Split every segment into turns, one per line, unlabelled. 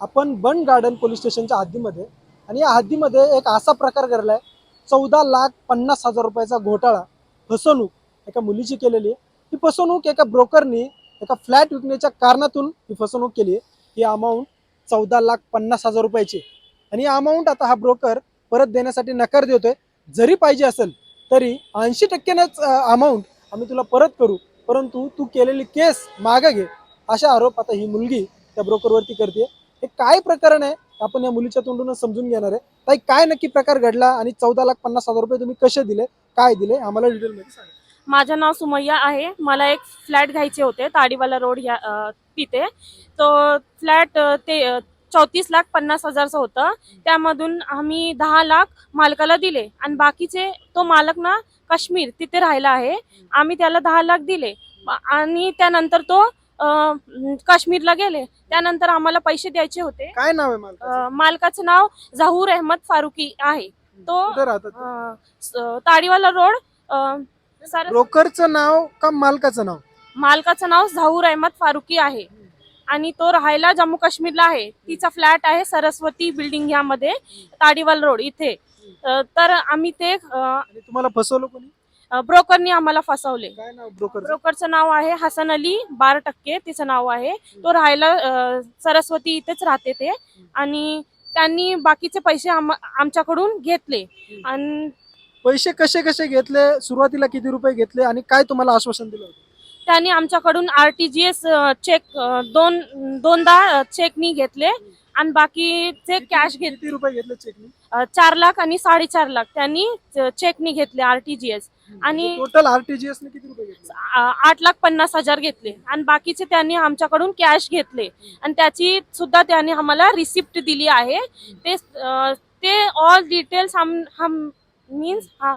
आपण बन garden police स्टेशनच्या हद्दीमध्ये. आणि या हद्दीमध्ये एक असा प्रकार घडलाय चौदा लाख पन्नास हजार रुपयाचा घोटाळा फसवणूक एका मुलीची केलेली आहे. ही फसवणूक एका ब्रोकरनी एका फ्लॅट विकण्याच्या कारणातून ही फसवणूक केली आहे. ही अमाऊंट चौदा लाख पन्नास हजार रुपयाची आणि ही अमाऊंट आता हा ब्रोकर परत देण्यासाठी नकार देतोय. जरी पाहिजे असेल तरी ऐंशी टक्क्यानेच अमाऊंट आम्ही तुला परत करू. परंतु तू केलेली केस मागे घे. अशा आरोप आता ही मुलगी त्या ब्रोकरवरती करते हे काय प्रकरण आहे? आपण या मुलीच्या तोंडूनच समजून घेणार आहे. ताई काय नक्की प्रकार घडला आणि चौदा लाख पन्नास हजार रुपये तुम्ही कसे दिले? काय दिले? आम्हाला डिटेलमध्ये सांगा.
माझं नाव सुमय्या आहे. मला एक फ्लॅट घ्यायचे होते ताडीवाला रोड या अ, तिथे. तो फ्लॅट अ, ते चौतीस लाख पन्नास हजारचं होतं. त्यामधून आम्ही दहा लाख मालकाला दिले आणि बाकीचे तो मालक ना काश्मीर तिथे राहिला आहे. आम्ही त्याला दहा लाख दिले. आणि त्यानंतर तो काश्मीरला गेले. त्यानंतर आम्हाला पैसे द्यायचे होते.
काय नाव आहे
अ, मालकाचं नाव झाहूर अहमद फारुकी आहे. तो
कुठे राहतात
अ, स- ताडीवाला रोड अ,
ब्रोकरचं नाव का मालकाचं नाव?
मालकाचं नाव झाहूर अहमद फारुकी आहे. आणि तो राहायला जम्मू काश्मीरला आहे. तिचा फ्लॅट आहे सरस्वती बिल्डिंग यामध्ये ताडीवाल रोड इथे. अ, तर आम्ही ते
आणि तुम्हाला फसवलं कोणी?
ब्रोकरनी आम्हाला फसवले.
काय नाव ब्रोकर
ब्रोकरचं नाव आहे हसन अली बारा टक्के तिचं नाव आहे. तो राहायला अ, सरस्वती इथेच राहते ते. आणि त्यांनी बाकीचे पैसे आम- आमच्याकडून घेतले. आणि
पैसे कसे कसे घेतले? सुरुवातीला किती रुपये घेतले? आणि काय तुम्हाला आश्वासन दिलं होतं?
त्यांनी आमच्याकडून R T G S cheque अ, दोन दोनदा चेकनी घेतले. आणि बाकीचे कॅश घेतले
किती रुपये घेतले चेकनी
अ, चार लाख आणि साडेचार लाख. त्यांनी चेकनी घेतले आर टी जी एस आणि
total R T G S ने किती रुपये घेतले?
आ- आठ लाख पन्नास हजार घेतले. आणि बाकीचे त्यांनी आमच्याकडून कॅश घेतले. आणि त्याची सुद्धा त्यांनी आम्हाला रिसिप्ट दिली आहे. ते अ, ते all details hmm hmm means हाँ.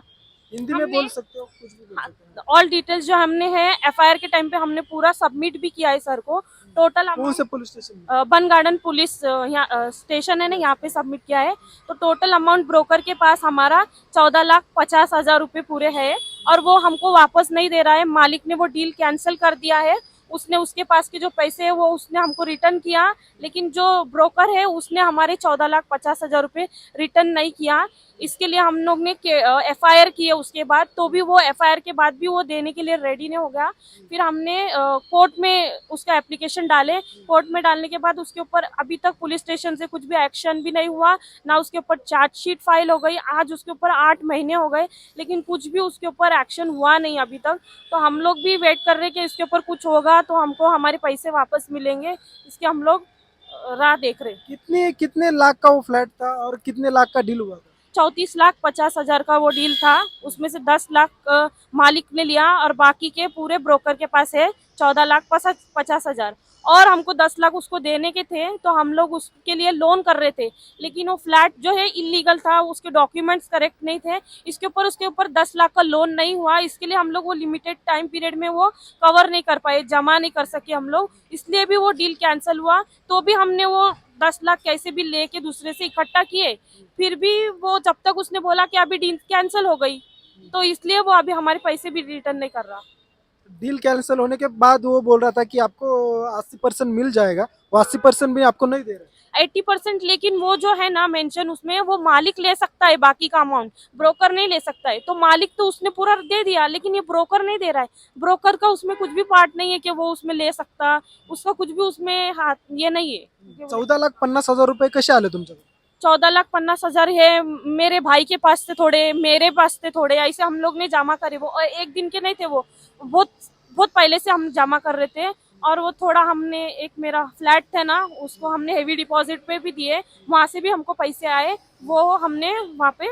हिंदी में
हमने-
बोल सकते हो कुछ भी बोल सकते हो।
ऑल डिटेल्स जो हमने है एफआईआर के टाइम पे हमने पूरा सबमिट भी किया है सर को। टोटल
कौन से police station
Bund Garden police यहाँ स्टेशन है ना यहाँ पे सबमिट किया है। तो टोटल अमाउंट ब्रोकर के पास हमारा चौदह लाख पचास हज़ार रूपए पूरे है और वो हमको वापस नहीं दे रहा है। मालिक ने वो डील कैंसिल कर दिया है। उसने उसके पास के जो पैसे है, वो उसने हमको रिटर्न किया। लेकिन जो ब्रोकर है, उसने हमारे चौदह लाख पचास हज़ार रुपये रिटर्न नहीं किया। इसके लिए हम लोग ने एफ़ आई आर किए उसके बाद। तो भी वो एफ़ आई आर के बाद भी वो देने के लिए रेडी नहीं हो गया। फिर हमने कोर्ट में उसका एप्लीकेशन डाले। कोर्ट में डालने के बाद उसके ऊपर अभी तक पुलिस स्टेशन से कुछ भी एक्शन भी नहीं हुआ। ना उसके ऊपर चार्जशीट फ़ाइल हो गई। आज उसके ऊपर आठ महीने हो गए। लेकिन कुछ भी उसके ऊपर एक्शन हुआ नहीं अभी तक। तो हम लोग भी वेट कर रहे कि इसके ऊपर कुछ होगा। तो हमको हमारे पैसे वापस मिलेंगे इसके हम लोग राह देख रहे
कितने कितने लाख का वो फ्लैट था और कितने लाख का डील हुआ था?
चौंतीस लाख पचास हज़ार का वो डील था उसमें से दस लाख मालिक ने लिया और बाकी के पूरे ब्रोकर के पास है चौदह लाख पचास हज़ार। और हमको दस लाख उसको देने के थे तो हम लोग उसके लिए लोन कर रहे थे। लेकिन वो फ्लैट जो है इलीगल था, उसके डॉक्यूमेंट्स करेक्ट नहीं थे। इसके ऊपर, उसके ऊपर दस लाख का लोन नहीं हुआ। इसके लिए हम लोग वो लिमिटेड टाइम पीरियड में वो कवर नहीं कर पाए, जमा नहीं कर सके हम लोग। इसलिए भी वो डील कैंसिल हुआ। तो भी हमने वो दस लाख कैसे भी लेके दूसरे से इकट्ठा किए। फिर भी वो जब तक उसने बोला कि अभी डील कैंसिल हो गई तो इसलिए वो अभी हमारे पैसे भी रिटर्न नहीं कर रहा।
डील कैंसिल होने के बाद वो बोल रहा था कि आपको अस्सी परसेंट मिल जाएगा वो अस्सी परसेंट भी आपको नहीं दे रहा।
एट्टी परसेंट लेकिन वो जो है ना मेंशन उसमें वो मालिक ले सकता है बाकी का अमाउंट ब्रोकर नहीं ले सकता है। तो मालिक तो उसने पूरा दे दिया लेकिन ये ब्रोकर नहीं दे रहा है। ब्रोकर का उसमें कुछ भी पार्ट नहीं है कि वो उसमें ले सकता उसका कुछ भी उसमें हाथ ये नहीं है।
चौदह लाख पन्नास हज़ार रुपये कसे आले तुमच्याकडे?
चौदह लाख पन्नास हज़ार है, मेरे भाई के पास थे थोड़े, मेरे पास थे थोड़े ऐसे हम लोग ने जमा करे वो, और एक दिन के नहीं थे वो, बहुत बहुत पहले से हम जमा कर रहे थे, और वो थोड़ा हमने, एक मेरा फ्लैट था ना, उसको हमने हेवी डिपॉजिट पे भी दिए, वहाँ से भी हमको पैसे आए, वो हमने वहाँ पे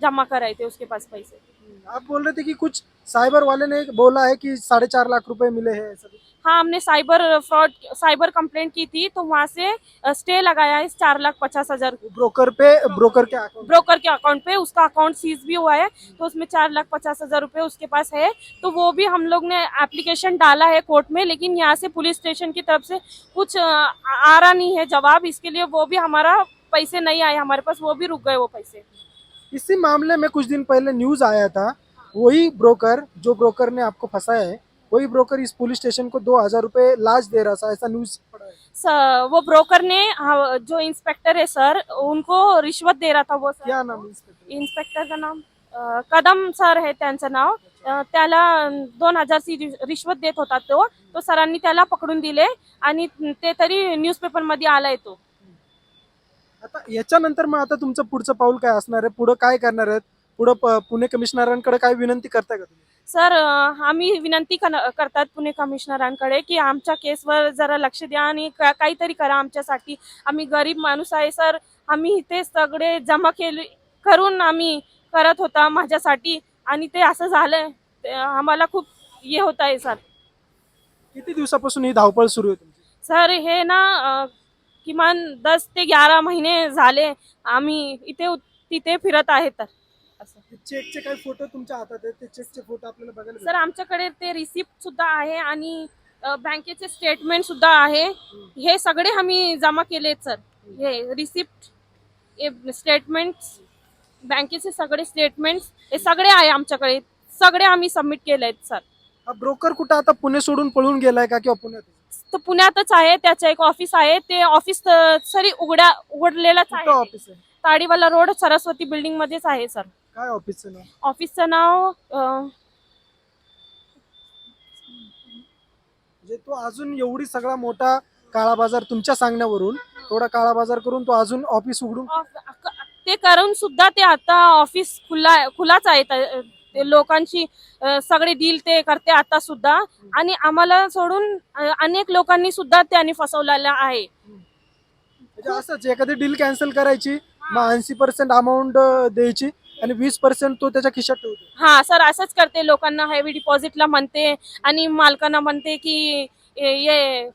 जमा कराए थे उसके पास पैसे
आप बोल रहे थे कि कुछ साइबर वाले ने बोला है कि साढ़े चार लाख रुपए मिले हैं कुछ।
हाँ हमने साइबर फ्रॉड साइबर कंप्लेंट की थी तो वहाँ से स्टे लगाया है चार लाख पचास हज़ार
ब्रोकर पे ब्रोकर के अकाउंट
ब्रोकर के अकाउंट पे उसका अकाउंट सीज भी हुआ है तो उसमें चार लाख पचास हज़ार रुपये उसके पास है तो वो भी हम लोग ने एप्लीकेशन डाला है कोर्ट में लेकिन यहाँ से पुलिस स्टेशन की तरफ़ से कुछ आ रहा नहीं है जवाब इसके लिए वो भी हमारा पैसे नहीं आए हमारे पास वो भी रुक गए वो पैसे।
इसी मामले में कुछ दिन पहले न्यूज़ आया था वही ब्रोकर जो ब्रोकर ने आपको फंसाया है वही ब्रोकर इस पुलिस स्टेशन को दो हजार रुपए लाज दे रहा था ऐसा न्यूज पड़ा है।
स- वो ब्रोकर ने हाँ, जो इंस्पेक्टर है सर उनको रिश्वत दे रहा था वो सर
क्या नाम इंस्पेक्टर
इन्स्पेक्टर का नाम कदम सर आहे त्यांचं नाव। त्याला दोन हजारची रिश- रिश्वत देत होता तो तो सरांनी त्याला पकडून दिले आणि ते तरी न्यूजपेपरमध्ये आलाय तो.
आता याच्यानंतर मग आता तुमचं पुढचं पाऊल काय असणार आहे? पुढं काय करणार आहेत? पुढं पुणे कमिशनरांकडे काय विनंती करताय का तुम्ही?
सर आम्ही विनंती करतात पुणे कमिशनरांकडे की आमच्या केसवर जरा लक्ष द्या आणि काहीतरी करा आमच्यासाठी. आम्ही गरीब माणूस आहे सर. आम्ही इथे सगळे जमा केले करून आम्ही करत होता माझ्यासाठी आणि ते असं झालंय. आम्हाला खूप हे होत आहे सर.
किती दिवसापासून ही धावपळ सुरू आहे तुमची?
सर हे ना किमान दस ते ग्यारा महिने झाले. आम्ही इथे तिथे फिरत आहे तर. असं.
चेकचे काही फोटो तुमच्या हातात आहेत? ते चेकचे फोटो आपल्याला बघायला
सर. आमच्याकडे ते रिसिप्ट सुद्धा आहे आणि अ, बँकेचे स्टेटमेंट सुद्धा आहे. हे सगळे आम्ही जमा केलेत सर. हे रिसिप्ट स्टेटमेंट बँकेचे सगळे स्टेटमेंट हे सगळे आहे आमच्याकडे. सगळे आम्ही सबमिट केले आहेत सर.
हा ब्रोकर कुठं आता पुणे सोडून पळून गेलाय का किंवा पुण्यात? आहे?
तर पुण्यातच आहे त्याचं एक ऑफिस आहे. ते ऑफिस सरी उघड्या उघडलेलंच
कुठं
आहे. ते.
ऑफिस आहे?
ताडीवाला रोड सरस्वती बिल्डिंग मध्येच आहे सर.
काय ऑफिसचं नाव?
ऑफिसचं नाव अ,
म्हणजे तो अजून एवढी सगळा मोठा काळा बाजार तुमच्या सांगण्यावरून एवढा काळा बाजार करून तो अजून ऑफिस उघडून
ऑफ- ते करून सुद्धा ते आता ऑफिस खुला खुलाच आहे. त- ते लोकांची अ, सगळे डील ते करते आता सुद्धा. आणि आम्हाला सोडून अ, अनेक लोकांनी सुद्धा त्यांनी फसवलेलं आहे.
म्हणजे असंच एखादी डील कॅन्सल करायची मग ऐंशी पर्सेंट अमाऊंट द्यायची. तो
हा, सर, असंच करते. लोकांना हेवी डिपॉझिटला म्हणते म्हणते की ये- ये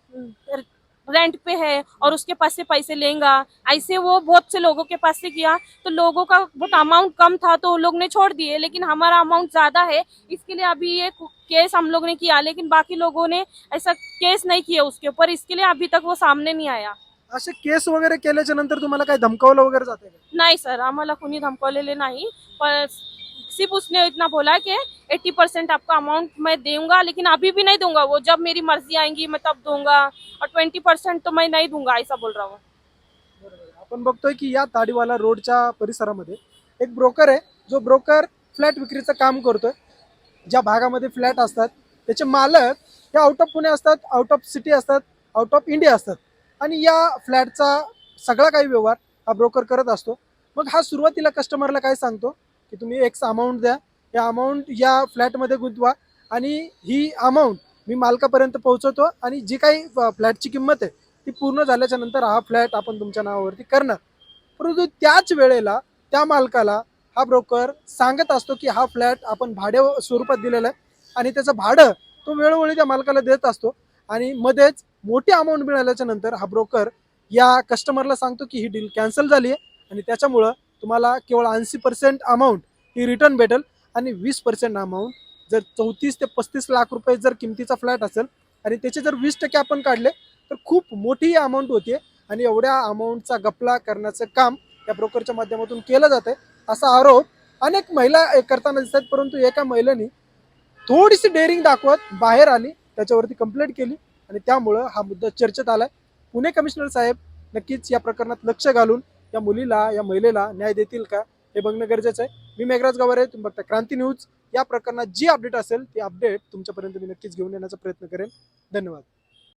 रेंट पे है और उसके पास से पैसे लेगा. ऐसे वो बहुत से लोगों के पास से किया तो लोगों का बहुत अमाउंट कम था तो लोग ने छोड़ दिए, लेकिन हमारा अमाउंट ज़्यादा है। इसके लिए अभी ये केस हम लोग ने किया, लेकिन बाकी लोगों ने ऐसा केस नहीं किया उसके ऊपर। इसके लिए अभी तक वो सामने नहीं आया।
असे केस वगैरे केल्याच्यानंतर तुम्हाला काय धमकावलं वगैरे जाते
नहीं सर आम्हाला कुणी धमकवलेले नाही. पर सिर्फ उसने इतना बोला कि 80 परसेंट आपका अमाउंट मैं दूंगा लेकिन अभी भी नहीं दूंगा वो। जब मेरी मर्जी आएंगी मैं तब दूंगा। और 20 परसेंट तो मैं नहीं दूंगा ऐसा बोल रहा हूँ।
आपण बघतोय की या ताडीवाला रोडच्या परिसरामध्ये एक ब्रोकर आहे जो ब्रोकर फ्लॅट विक्रीचं काम करतोय. ज्या भागामध्ये फ्लॅट असतात त्याचे मालक हे आउट ऑफ पुणे असतात आउट ऑफ सिटी असतात आउट ऑफ इंडिया असतात. आणि या फ्लॅटचा सगळा काही व्यवहार हा ब्रोकर करत असतो. मग हा सुरुवातीला कस्टमरला काय सांगतो? की तुम्ही एक्स अमाऊंट द्या. या अमाऊंट या फ्लॅटमध्ये गुंतवा आणि ही अमाऊंट मी मालकापर्यंत पोहोचवतो आणि जी काही फ्लॅटची किंमत आहे ती पूर्ण झाल्याच्यानंतर हा फ्लॅट आपण तुमच्या नावावरती करणार. परंतु त्याच वेळेला त्या मालकाला हा ब्रोकर सांगत असतो की हा फ्लॅट आपण भाड्या स्वरूपात दिलेला आहे आणि त्याचं भाडं तो वेळोवेळी त्या मालकाला देत असतो आणि मध्येच मोठी अमाऊंट मिळाल्याच्या नंतर हा ब्रोकर या कस्टमरला सांगतो की ही डील कॅन्सल झाली आहे आणि त्याच्यामुळं तुम्हाला केवळ ऐंशी पर्सेंट अमाऊंट ही रिटर्न भेटेल आणि वीस पर्सेंट अमाऊंट जर चौतीस ते पस्तीस लाख रुपये जर किमतीचा फ्लॅट असेल आणि त्याचे जर वीस टक्के आपण काढले तर खूप मोठी अमाऊंट होते आणि एवढ्या अमाऊंटचा गपला करण्याचं काम या ब्रोकरच्या माध्यमातून केलं जातं असा आरोप अनेक महिला करताना दिसतात परंतु एका महिलेने थोडीशी डेअरिंग दाखवत बाहेर आली त्याच्यावरती कंप्लेंट केली. आणि त्यामुळं हा मुद्दा चर्चेत आलाय. पुणे कमिशनर साहेब नक्कीच या प्रकरणात लक्ष घालून या मुलीला या महिलेला न्याय देतील का हे बघणं गरजेचं आहे. मी मेघराज गवारे तुम्ही बघता क्रांती न्यूज. या प्रकरणात जी अपडेट असेल ती अपडेट तुमच्यापर्यंत मी नक्कीच घेऊन येण्याचा प्रयत्न करेन. धन्यवाद.